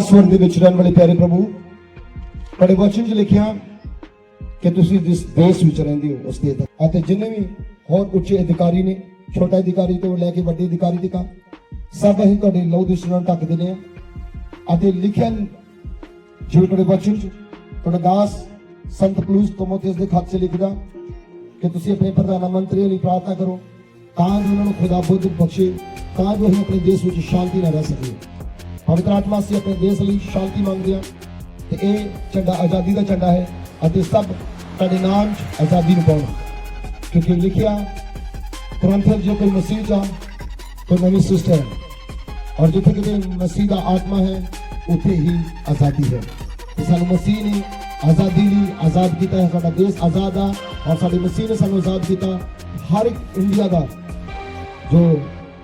ਆਕਾਸ਼ ਸਵਰ ਦੇ ਵਿੱਚ ਰਹਿਣ ਵਾਲੇ ਪਿਆਰੇ ਪ੍ਰਭੂ, ਤੁਹਾਡੇ ਵਚਨ 'ਚ ਲਿਖਿਆ ਕਿ ਤੁਸੀਂ ਜਿਸ ਦੇਸ਼ ਵਿੱਚ ਰਹਿੰਦੇ ਹੋ, ਉਸ ਦੇ ਅਤੇ ਜਿੰਨੇ ਵੀ ਹੋਰ ਉੱਚੇ ਅਧਿਕਾਰੀ ਨੇ, ਛੋਟਾ ਅਧਿਕਾਰੀ ਤੋਂ ਲੈ ਕੇ ਵੱਡੇ ਅਧਿਕਾਰੀ ਤੱਕ ਸਭ ਅਸੀਂ ਤੁਹਾਡੇ ਲਹੂ ਦੇ ਨਾਲ ਢੱਕ ਦਿੰਦੇ ਅਤੇ ਲਿਖਿਆ ਜਿਵੇਂ ਤੁਹਾਡੇ ਵਚਨ 'ਚ, ਤੁਹਾਡਾ ਦਾਸ ਸੰਤ ਪਲੂਸ ਤੋਮੋਥਿਉਸ ਦੇ ਖੱਤ 'ਚ ਲਿਖਦਾ ਕਿ ਤੁਸੀਂ ਆਪਣੇ ਪ੍ਰਧਾਨ ਮੰਤਰੀ ਲਈ ਪ੍ਰਾਰਥਨਾ ਕਰੋ, ਤਾਂ ਜੋ ਉਹਨਾਂ ਨੂੰ ਖੁਦਾ ਬੁੱਧ ਬਖਸ਼ੇ, ਤਾਂ ਜੋ ਅਸੀਂ ਆਪਣੇ ਦੇਸ਼ ਵਿੱਚ ਸ਼ਾਂਤੀ ਨਾਲ ਰਹਿ ਸਕੀਏ। ਪਵਿੱਤਰ ਆਤਮਾ ਅਸੀਂ ਆਪਣੇ ਦੇਸ਼ ਲਈ ਸ਼ਾਂਤੀ ਮੰਗਦੇ ਹਾਂ ਤੇ ਇਹ ਝੰਡਾ ਆਜ਼ਾਦੀ ਦਾ ਝੰਡਾ ਹੈ ਅਤੇ ਸਭ ਤੁਹਾਡੇ ਨਾਮ 'ਚ ਆਜ਼ਾਦੀ ਨੂੰ ਪਾਉਣ। ਕਿਉਂਕਿ ਲਿਖਿਆ ਤੁਰੰਤ ਜੋ ਕੋਈ ਮਸੀਹ ਦਾ ਕੋਈ ਨਵੀਂ ਸ੍ਰਿਸ਼ਟੀ ਹੈ ਔਰ ਜਿੱਥੇ ਕਿਤੇ ਮਸੀਹ ਦਾ ਆਤਮਾ ਹੈ, ਉੱਥੇ ਹੀ ਆਜ਼ਾਦੀ ਹੈ। ਤੇ ਸਾਨੂੰ ਮਸੀਹ ਨੇ ਆਜ਼ਾਦੀ ਲਈ ਆਜ਼ਾਦ ਕੀਤਾ ਹੈ, ਸਾਡਾ ਦੇਸ਼ ਆਜ਼ਾਦ ਆ ਔਰ ਸਾਡੇ ਮਸੀਹ ਨੇ ਸਾਨੂੰ ਆਜ਼ਾਦ ਕੀਤਾ। ਹਰ ਇੱਕ ਇੰਡੀਆ ਦਾ ਜੋ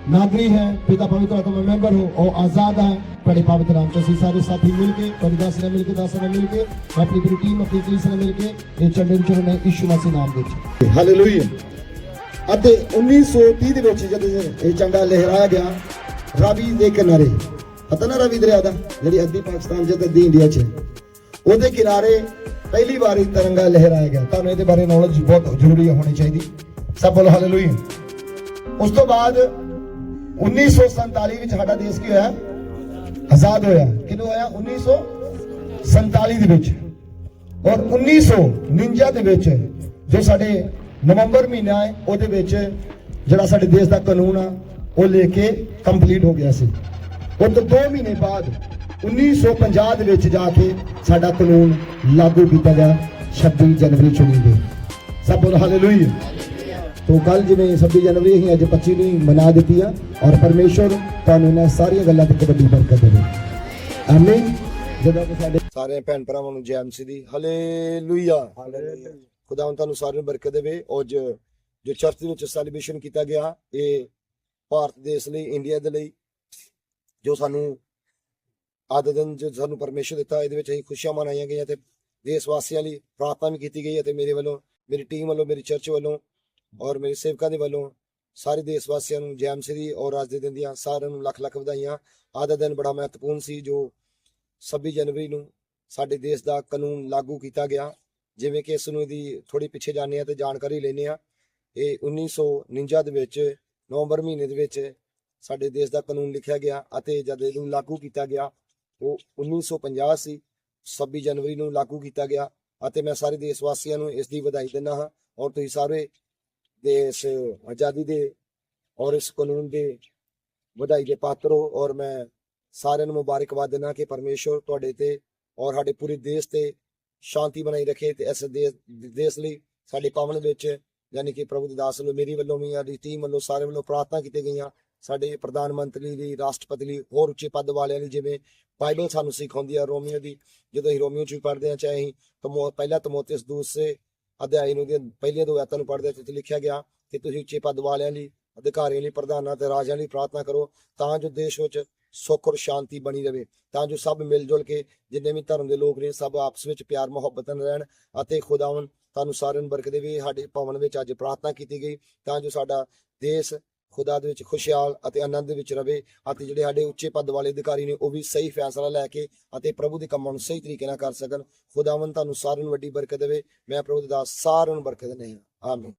ਨਾਗਰਿਕ ਹੈ ਪਿਤਾ ਪਵਿੱਤਰ ਆਤਮਾ ਮੈਂਬਰ ਹੋ ਉਹ ਆਜ਼ਾਦ ਹੈ ਤੁਹਾਡੇ ਪਵਿੱਤਰ ਨਾਮ ਚ ਅਸੀਂ ਸਾਰੇ ਸਾਥੀ ਮਿਲ ਕੇ ਤੁਹਾਡੀ ਦਾਸ ਨਾਲ ਮਿਲ ਕੇ ਦਾਸਾਂ ਨਾਲ ਮਿਲ ਕੇ ਆਪਣੀ ਪੂਰੀ ਟੀਮ ਆਪਣੀ ਕਲੀਸ ਨਾਲ ਮਿਲ ਕੇ ਇਹ ਚੰਡੇ ਵਿੱਚ ਹਾਲੇਲੂਇਆ ਅਤੇ 1930 ਦੇ ਵਿੱਚ ਜਦੋਂ ਇਹ ਝੰਡਾ ਲਹਿਰਾਇਆ ਗਿਆ ਰਾਵੀ ਦੇ ਕਿਨਾਰੇ ਪਤਾ ਨਾ ਰਾਵੀ ਦਰਿਆ ਦਾ ਜਿਹੜੀ ਅੱਧੀ ਪਾਕਿਸਤਾਨ ਚ ਤੇ ਅੱਧੀ ਇੰਡੀਆ ਚ ਉਹਦੇ ਕਿਨਾਰੇ ਪਹਿਲੀ ਵਾਰੀ ਤਿਰੰਗਾ ਲਹਿਰਾਇਆ ਗਿਆ ਤੁਹਾਨੂੰ ਇਹਦੇ ਬਾਰੇ ਨੌਲੇਜ ਬਹੁਤ ਜ਼ਰੂਰੀ ਹੋਣੀ ਚਾਹੀਦੀ ਸਭ ਬੋਲੋ ਹਾਲੇਲੂਇਆ ਉਸ ਤੋਂ ਬਾਅਦ 1947 ਵਿੱਚ ਸਾਡਾ ਦੇਸ਼ ਕੀ ਹੋਇਆ? ਆਜ਼ਾਦ ਹੋਇਆ। ਕਿਦੋਂ ਹੋਇਆ? 1947 ਦੇ ਵਿੱਚ। ਔਰ 1949 ਦੇ ਵਿੱਚ ਜੋ ਸਾਡੇ ਨਵੰਬਰ ਮਹੀਨਾ ਹੈ, ਉਹਦੇ ਵਿੱਚ ਜਿਹੜਾ ਸਾਡੇ ਦੇਸ਼ ਦਾ ਕਾਨੂੰਨ ਆ, ਉਹ ਲੈ ਕੇ ਕੰਪਲੀਟ ਹੋ ਗਿਆ ਸੀ। ਉਹ ਤੋਂ 2 ਮਹੀਨੇ ਬਾਅਦ 1950 ਦੇ ਵਿੱਚ ਜਾ ਕੇ ਸਾਡਾ ਕਾਨੂੰਨ ਲਾਗੂ ਕੀਤਾ ਗਿਆ। 26 ਜਨਵਰੀ ਚੁਣੀ ਗਈ ਸਭ ਬੋਲੋ ਹਾਲੇਲੂਇਆ। ਤੋ ਕੱਲ ਜਿਵੇਂ 26 ਜਨਵਰੀ ਅਸੀਂ ਅੱਜ 25 ਨੂੰ ਮਨਾ ਦਿੱਤੀ ਆ ਔਰ ਪਰਮੇਸ਼ਵਰ ਤੁਹਾਨੂੰ ਇਹਨਾਂ ਸਾਰੀਆਂ ਗੱਲਾਂ ਤੇ ਇੱਕ ਵੱਡੀ ਬਰਕਤ ਦੇਵੇ। ਆਮੀਨ ਜਦੋਂ ਕਿ ਸਾਡੇ ਸਾਰੇ ਭੈਣ ਭਰਾਵਾਂ ਨੂੰ ਜੈ ਮਸੀਹ ਦੀ ਹਾਲੇਲੂਇਆ ਖੁਦਾਵੰ ਤੁਹਾਨੂੰ ਸਾਰਿਆਂ ਨੂੰ ਬਰਕਤ ਦੇਵੇ। ਅੱਜ ਜੋ ਚਰਚ ਦੇ ਵਿੱਚ ਸੈਲੀਬ੍ਰੇਸ਼ਨ ਕੀਤਾ ਗਿਆ ਇਹ ਭਾਰਤ ਦੇਸ਼ ਲਈ ਇੰਡੀਆ ਦੇ ਲਈ ਜੋ ਸਾਨੂੰ ਆਦ ਦਿਨ ਜੋ ਸਾਨੂੰ ਪਰਮੇਸ਼ਰ ਦਿੱਤਾ ਇਹਦੇ ਵਿੱਚ ਅਸੀਂ ਖੁਸ਼ੀਆਂ ਮਨਾਈਆਂ ਗਈਆਂ ਤੇ ਦੇਸ਼ ਵਾਸੀਆਂ ਲਈ ਪ੍ਰਾਰਥਨਾ ਵੀ ਕੀਤੀ ਗਈ ਅਤੇ ਮੇਰੇ ਵੱਲੋਂ ਮੇਰੀ ਟੀਮ ਵੱਲੋਂ ਮੇਰੀ ਚਰਚ ਵੱਲੋਂ ਔਰ ਮੇਰੇ ਸੇਵਕਾਂ ਦੇ ਵੱਲੋਂ ਸਾਰੇ ਦੇਸ਼ ਵਾਸੀਆਂ ਨੂੰ ਜੈਮ ਸ੍ਰੀ ਔਰ ਅੱਜ ਦੇ ਦਿਨ ਦੀਆਂ ਸਾਰਿਆਂ ਨੂੰ ਲੱਖ ਲੱਖ ਵਧਾਈਆਂ। ਅੱਜ ਦਾ ਦਿਨ ਬੜਾ ਮਹੱਤਵਪੂਰਨ ਸੀ ਜੋ 26 ਜਨਵਰੀ ਨੂੰ ਸਾਡੇ ਦੇਸ਼ ਦਾ ਕਾਨੂੰਨ ਲਾਗੂ ਕੀਤਾ ਗਿਆ। ਜਿਵੇਂ ਕਿ ਇਸ ਨੂੰ ਇਹਦੀ ਥੋੜੀ ਪਿੱਛੇ ਜਾਂਦੇ ਆ ਤੇ ਜਾਣਕਾਰੀ ਲੈਂਦੇ ਆ ਇਹ 1949 ਦੇ ਵਿੱਚ ਨਵੰਬਰ ਮਹੀਨੇ ਦੇ ਵਿੱਚ ਸਾਡੇ ਦੇਸ਼ ਦਾ ਕਾਨੂੰਨ ਲਿਖਿਆ ਗਿਆ ਅਤੇ ਜਦ ਇਹਨੂੰ ਲਾਗੂ ਕੀਤਾ ਗਿਆ, ਉਹ 1950 ਸੀ 26 ਜਨਵਰੀ ਨੂੰ ਲਾਗੂ ਕੀਤਾ ਗਿਆ ਅਤੇ ਮੈਂ ਸਾਰੇ ਦੇਸ਼ ਵਾਸੀਆਂ ਨੂੰ ਇਸ ਦੀ ਵਧਾਈ ਦਿੰਦਾ ਹਾਂ। ਔਰ ਤੁਸੀਂ ਸਾਰੇ ਦੇਸ਼ ਆਜ਼ਾਦੀ ਦੇ ਔਰ ਇਸ ਕਾਨੂੰਨ ਦੇ ਵਧਾਈ ਦੇ ਪਾਤਰ ਹੋ। ਔਰ ਮੈਂ ਸਾਰਿਆਂ ਨੂੰ ਮੁਬਾਰਕਬਾਦ ਦਿੰਦਾ ਕਿ ਪਰਮੇਸ਼ਵਰ ਤੁਹਾਡੇ ਤੇ ਔਰ ਸਾਡੇ ਪੂਰੇ ਦੇਸ਼ ਤੇ ਸ਼ਾਂਤੀ ਬਣਾਈ ਰੱਖੇ ਤੇ ਇਸ ਦੇਸ਼ ਲਈ ਸਾਡੇ ਪਾਵਨ ਵਿੱਚ ਯਾਨੀ ਕਿ ਪ੍ਰਭੂ ਦੇ ਦਾਸ ਵੱਲੋਂ, ਮੇਰੀ ਵੱਲੋਂ ਵੀ, ਸਾਡੀ ਟੀਮ ਵੱਲੋਂ ਸਾਰੇ ਵੱਲੋਂ ਪ੍ਰਾਰਥਨਾ ਕੀਤੀ ਗਈਆਂ ਸਾਡੇ ਪ੍ਰਧਾਨ ਮੰਤਰੀ ਲਈ ਰਾਸ਼ਟਰਪਤੀ ਲਈ ਹੋਰ ਉੱਚੇ ਪਦ ਵਾਲਿਆਂ ਲਈ, ਜਿਵੇਂ ਬਾਈਬਲ ਸਾਨੂੰ ਸਿਖਾਉਂਦੀ ਆ ਰੋਮੀਓ ਦੀ, ਜਦੋਂ ਅਸੀਂ ਰੋਮੀਓ ਚ ਵੀ ਪੜ੍ਹਦੇ ਹਾਂ ਚਾਹੇ ਅਸੀਂ ਤਮੋ, ਪਹਿਲਾ ਤਮੋਥਿਉਸ ਦੂਸਰੇ ਅਧਿਆਇ ਨੂੰ ਦੀਆਂ ਪਹਿਲੀਆਂ ਦੋ ਆਇਤਾਂ ਨੂੰ ਪੜ੍ਹਦੇ ਤੇ ਇੱਥੇ ਲਿਖਿਆ ਗਿਆ ਕਿ ਤੁਸੀਂ ਉੱਚੇ ਪਦ ਵਾਲਿਆਂ ਲਈ, ਅਧਿਕਾਰੀਆਂ ਲਈ, ਪ੍ਰਧਾਨਾਂ ਤੇ ਰਾਜਿਆਂ ਲਈ ਪ੍ਰਾਰਥਨਾ ਕਰੋ, ਤਾਂ ਜੋ ਦੇਸ਼ ਵਿੱਚ ਸੁੱਖ ਔਰ ਸ਼ਾਂਤੀ ਬਣੀ ਰਵੇ, ਤਾਂ ਜੋ ਸਭ ਮਿਲ ਜੁਲ ਕੇ ਜਿੰਨੇ ਵੀ ਧਰਮ ਦੇ ਲੋਕ ਨੇ, ਸਭ ਆਪਸ ਵਿੱਚ ਪਿਆਰ, ਮੁਹੱਬਤ ਨਾਲ ਰਹਿਣ ਅਤੇ ਖੁਦਾਵੰ ਤੁਹਾਨੂੰ ਸਾਰਿਆਂ ਨੂੰ ਬਰਕਤ ਦੇਵੇ। ਸਾਡੇ ਭਵਨ ਵਿੱਚ ਅੱਜ ਪ੍ਰਾਰਥਨਾ ਕੀਤੀ ਗਈ, ਤਾਂ ਜੋ ਸਾਡਾ ਦੇਸ਼ ਖੁਦਾ ਦੇ ਵਿੱਚ ਖੁਸ਼ਹਾਲ ਅਤੇ ਆਨੰਦ ਵਿੱਚ ਰਵੇ ਅਤੇ ਜਿਹੜੇ ਸਾਡੇ ਉੱਚੇ ਪਦ ਵਾਲੇ ਅਧਿਕਾਰੀ ਨੇ ਉਹ ਵੀ ਸਹੀ ਫੈਸਲਾ ਲੈ ਕੇ ਅਤੇ ਪ੍ਰਭੂ ਦੇ ਕੰਮਾਂ ਨੂੰ ਸਹੀ ਤਰੀਕੇ ਨਾਲ ਕਰ ਸਕਣ ਖੁਦਾਵੰ ਤੁਹਾਨੂੰ ਸਾਰਿਆਂ ਨੂੰ ਵੱਡੀ ਬਰਕਤ ਦੇਵੇ, ਮੈਂ ਪ੍ਰਭੂ ਦੇ ਦਾਸ ਸਾਰਿਆਂ ਨੂੰ ਬਰਕਤ ਦਿੰਦਾ ਹਾਂ। ਆਮੀਨ।